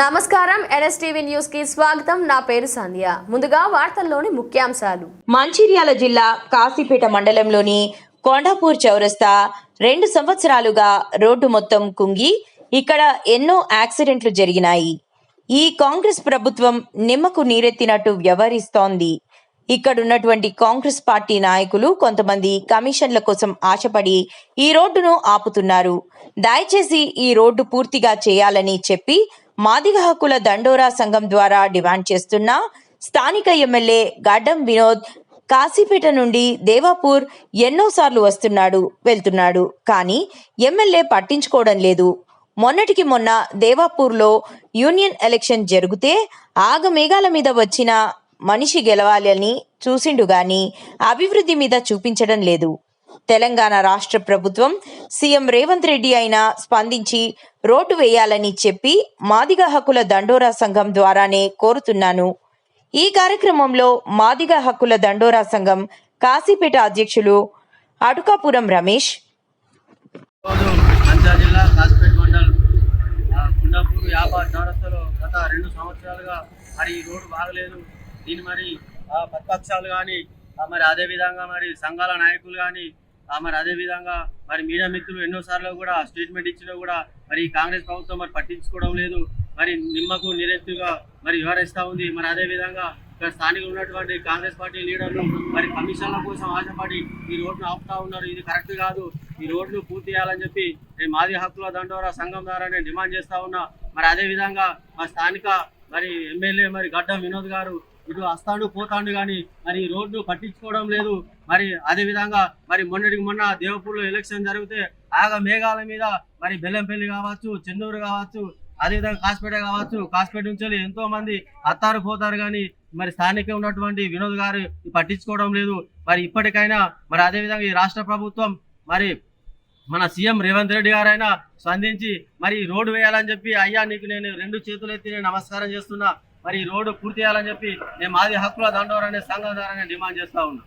నమస్కారం ఎన్ఎస్టీవీ న్యూస్కి స్వాగతం. నా పేరు సంధ్య. ముందుగా వార్తల్లోని ముఖ్యాంశాలు. మంచిర్యాల జిల్లా కాశీపేట మండలంలోని కొండాపూర్ చౌరస్తా రెండు సంవత్సరాలుగా రోడ్డు మొత్తం కుంగి ఇక్కడ ఎన్నో యాక్సిడెంట్లు జరిగినాయి. ఈ కాంగ్రెస్ ప్రభుత్వం నిమ్మకు నీరెత్తినట్టు వ్యవహరిస్తోంది. ఇక్కడున్నటువంటి కాంగ్రెస్ పార్టీ నాయకులు కొంతమంది కమిషన్ల కోసం ఆశపడి ఈ రోడ్డును ఆపుతున్నారు. దయచేసి ఈ రోడ్డు పూర్తిగా చేయాలని చెప్పి మాదిగ హక్కుల దండోరా సంఘం ద్వారా డిమాండ్ చేస్తున్న స్థానిక ఎమ్మెల్యే గడ్డం వినోద్ కాశీపేట నుండి దేవాపూర్ ఎన్నోసార్లు వస్తున్నాడు వెళ్తున్నాడు. కానీ ఎమ్మెల్యే పట్టించుకోవడం లేదు. మొన్నటికి మొన్న దేవాపూర్లో యూనియన్ ఎలక్షన్ జరిగితే ఆగమేఘాల మీద వచ్చిన మనిషి గెలవాలని చూసిండు గాని అభివృద్ధి మీద చూపించడం లేదు. తెలంగాణ రాష్ట్ర ప్రభుత్వం సీఎం రేవంత్ రెడ్డి అయినా స్పందించి రోడ్డు వేయాలని చెప్పి మాదిగ హక్కుల దండోరా సంఘం ద్వారానే కోరుతున్నాను. ఈ కార్యక్రమంలో మాదిగ హక్కుల దండోరా సంఘం కాశీపేట అధ్యక్షులు అటుకాపురం రమేష్. జిల్లా కాసిపేట మండల్ గుండాపూర్ యాభై చౌరస్తలో గత రెండు సంవత్సరాలుగా మరి ఈ రోడ్డు బాగలేదు. దీని మరి ప్రతిపక్షాలు కానీ మరి అదే విధంగా మరి సంఘాల నాయకులు కానీ మరి అదే విధంగా మరి మీడియా మిత్రులు ఎన్నోసార్లు కూడా స్టేట్మెంట్ ఇచ్చినా కూడా మరి కాంగ్రెస్ ప్రభుత్వం మరి పట్టించుకోవడం లేదు. మరి నిమ్మకు నిరెత్తుగా మరి వ్యవహరిస్తూ ఉంది. మరి అదే విధంగా ఇక్కడ స్థానిక ఉన్నటువంటి కాంగ్రెస్ పార్టీ లీడర్లు మరి కమిషన్ల కోసం ఆశపడి ఈ రోడ్ను ఆపుతా ఉన్నారు. ఇది కరెక్ట్ కాదు. ఈ రోడ్లు పూర్తి చేయాలని చెప్పి నేను మాది హక్కుల దండోరా సంఘం ద్వారా నేను డిమాండ్ చేస్తా ఉన్నా. మరి అదే విధంగా మా స్థానిక మరి ఎమ్మెల్యే మరి గడ్డం వినోద్ గారు ఇటు వస్తాడు పోతాడు కానీ మరి రోడ్డు పట్టించుకోవడం లేదు. మరి అదే విధంగా మరి మొన్నటికి మొన్న దేవపూర్లో ఎలక్షన్ జరిగితే ఆగ మేఘాల మీద మరి బెల్లంపల్లి కావచ్చు చెన్నూరు కావచ్చు అదేవిధంగా కాసిపేట కావచ్చు కాసిపేట నుంచి ఎంతో మంది అత్తారు పోతారు కానీ మరి స్థానిక ఉన్నటువంటి వినోద్ గారు పట్టించుకోవడం లేదు. మరి ఇప్పటికైనా మరి అదే విధంగా ఈ రాష్ట్ర ప్రభుత్వం మరి మన సీఎం రేవంత్ రెడ్డి గారైనా స్పందించి మరి రోడ్డు వేయాలని చెప్పి అయ్యా నీకు నేను రెండు చేతులు ఎత్తి నేను నమస్కారం చేస్తున్నా. మరి ఈ రోడ్డు పూర్తి చేయాలని చెప్పి నేను మాది హక్కుల దండోరనే సంఘం ద్వారా డిమాండ్ చేస్తా ఉన్నాం.